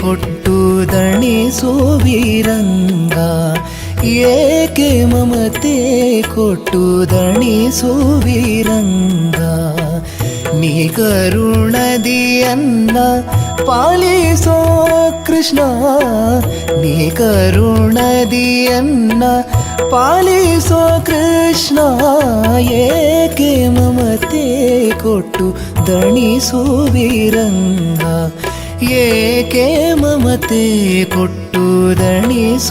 ಕೊಟ್ಟು ದಣಿಸುವಿರಂಗ ಏಕೆ ಮಮತೆ ಕೊಟ್ಟು ದಣಿಸುವಿರಂಗ ನೀ ಕರುಣದಿಯನ್ನ ಪಾಲಿಸೋ ಕೃಷ್ಣ, ನೀ ಕರುಣದಿಯನ್ನ ಪಾಲಿಸೋ ಕೃಷ್ಣ, ಏಕೆ ಮಮತೆ ಕೊಟ್ಟು ದಣಿಸುವಿರಂಗ ಏಕೆ ಮಮತೆ ಕೊಟ್ಟು ದಣಿಸುವಿರಂಗ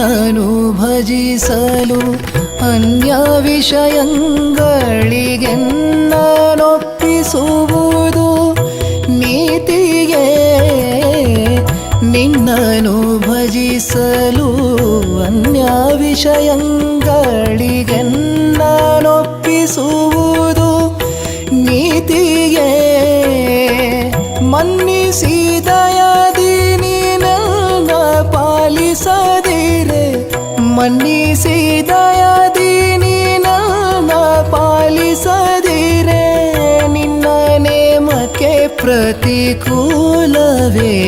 ನಿನ್ನನು ಭಜಿಸಲು ಅನ್ಯ ವಿಷಯಗಳಿಗೆನ್ನೊಪ್ಪಿಸುವುದು ನೀತಿಗೆ ನಿನ್ನನು ಭಜಿಸಲು ಅನ್ಯ ವಿಷಯಗಳಿಗೆನ್ನೊಪ್ಪಿಸುವುದು ಮನ್ನಿಸಿದಯದಿ ನೀನ ಪಾಲಿಸದಿರೆ, ನಿನ್ನ ನೇಮಕ್ಕೆ ಪ್ರತಿಕೂಲವೇ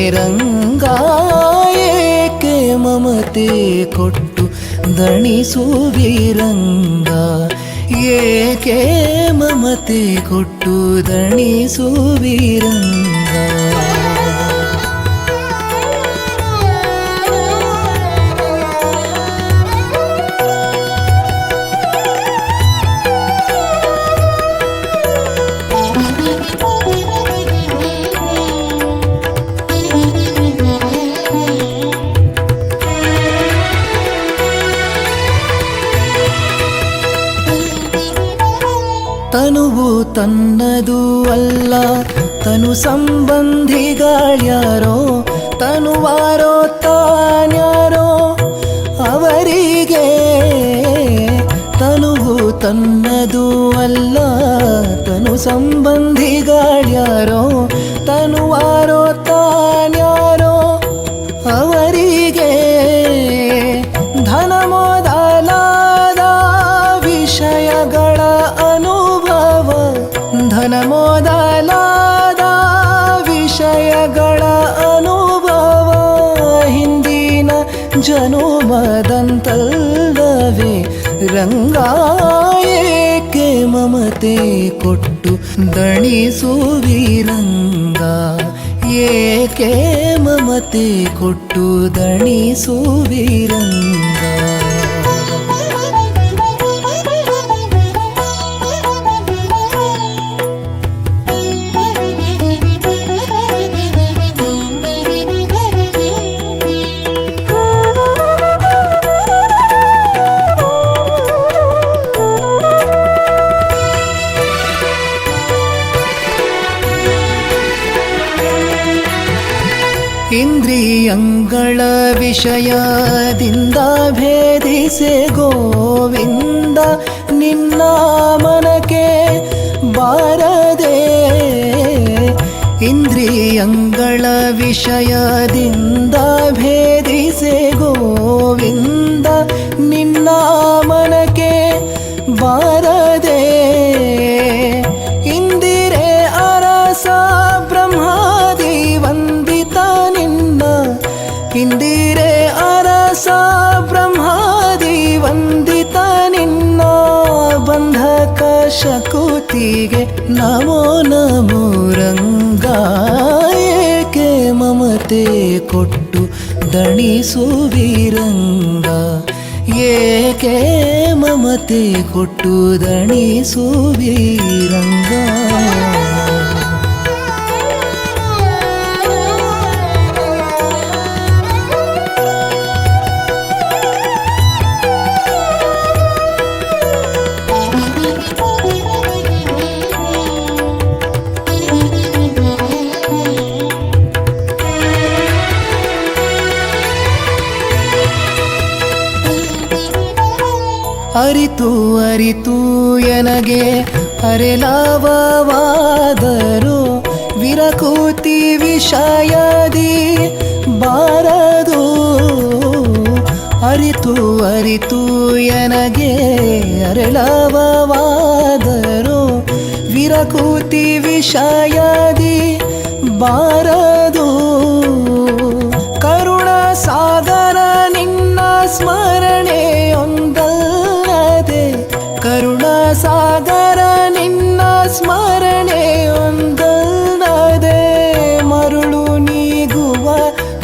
ರಂಗ, ಏಕೆ ಮಮತೆ ಕೊಟ್ಟು ದಣಿಸುವಿರಂಗ ಏಕೆ ಮಮತೆ ಕೊಟ್ಟು ದಣಿಸುವಿರಂಗ ತನುವು ತನ್ನದು ಅಲ್ಲ. ತನು ಸಂಬಂಧಿಗಳ್ಯಾರೋ ತನುವಾರೋ ತಾನ್ಯಾರೋ ಅವರಿಗೆ ತನುವು ತನ್ನದು ಅಲ್ಲ. ತನು ಸಂಬಂಧಿಗಳ್ಯಾರೋ ತನುವಾರೋ ಮೊದಲಾದ ವಿಷಯಗಳ ಅನುಭವ ಹಿಂದಿನ ಜನುಮದಂತಲ್ಲವೇ ರಂಗ ಏಕೆ ಮಮತೆ ಕೊಟ್ಟು ದಣಿಸುವಿರಂಗ ಏಕೆ ಮಮತೆ ಕೊಟ್ಟು ದಣಿಸುವಿರಂಗ ವಿಷಯದಿಂದ ಭೇದಿಸೆ ಗೋವಿಂದ ನಿನ್ನ ಮನಕ್ಕೆ ಬಾರದೆ ಇಂದ್ರಿಯಂಗಳ ವಿಷಯದಿಂದ ಭೇದಿಸೆ ಗೋವಿಂದ ಶಕುತಿಗೆ ನಮೋ ನಮೋ ರಂಗ ಏಕೆ ಮಮತೆ ಕೊಟ್ಟು ದಣಿಸುವಿರಂಗ ಏಕೆ ಮಮತೆ ಕೊಟ್ಟು ದಣಿಸುವಿರಂಗ ಅರಿತು ಅರಿತು ಎನಗೆ ಅರೆಲಾವಾದರು ವಿರಕೂತಿ ವಿಷಯದಿ ಬಾರದು. ಅರಿತು ಅರಿತು ಎನಗೆ ಅರೆಲಾವಾದರು ವಿರಕೂತಿ ವಿಷಯದಿ ಬಾರದು.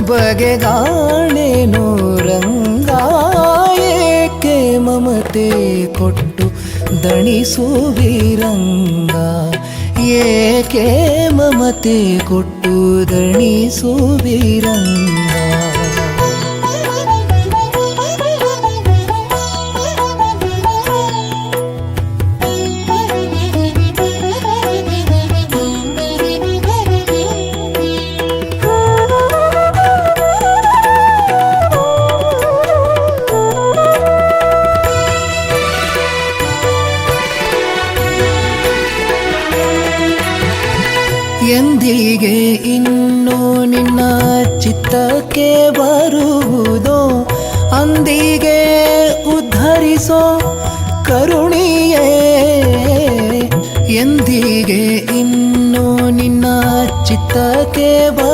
ಬಗೆಗಾಣೆನು ರಂಗ ಏಕೆ ಮಮತೆ ಕೊಟ್ಟು ದಣಿಸುವಿರಂಗ ಏಕೆ ಮಮತೆ ಕೊಟ್ಟು ದಣಿಸುವಿರಂಗ ಎಂದಿಗೆ ಇನ್ನು ನಿನ್ನ ಚಿತ್ತಕ್ಕೆ ಬರುವುದು ಅಂದಿಗೆ ಉದ್ಧರಿಸೋ ಕರುಣಿಯೇ. ಎಂದಿಗೆ ಇನ್ನು ನಿನ್ನ ಚಿತ್ತಕ್ಕೆ ಬರುವುದೋ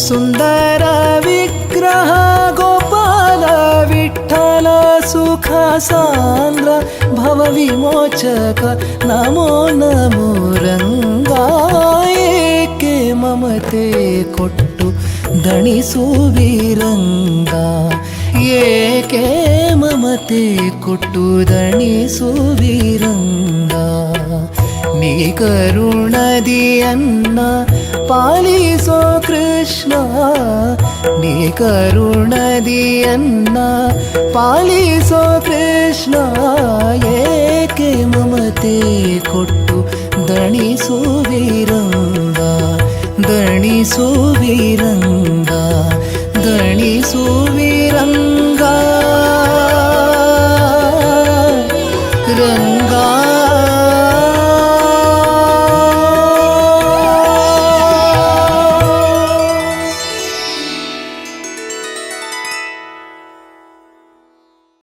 ಸುಂದರ ವಿಗ್ರಹ ಗೋಪಾಲ ವಿಠಲ ಸುಖ ಸಾಂದ್ರ ಭವ ವಿಮೋಚಕ ನಮೋ ನಮೋ ರಂಗ ಏಕೆ ಮಮತೆ ಕೊಟ್ಟು ದಣಿಸುವಿರಂಗ ಏಕೆ ಮಮತೆ ಕೊಟ್ಟು ದಣಿಸುವಿರಂಗ ನೀ ಕರುಣದಿಯನ್ನ ಪಾಲಿಸೋ ಕೃಷ್ಣ ನೀ ಕರುಣದಿಯನ್ನ ಪಾಲಿಸೋ ಕೃಷ್ಣ ಏಕೆ ಮಮತೆ ಕೊಟ್ಟು ದಣಿಸುವಿರಂಗ ದಣಿಸುವಿರಂಗ ದಣಿಸುವಿರಂಗ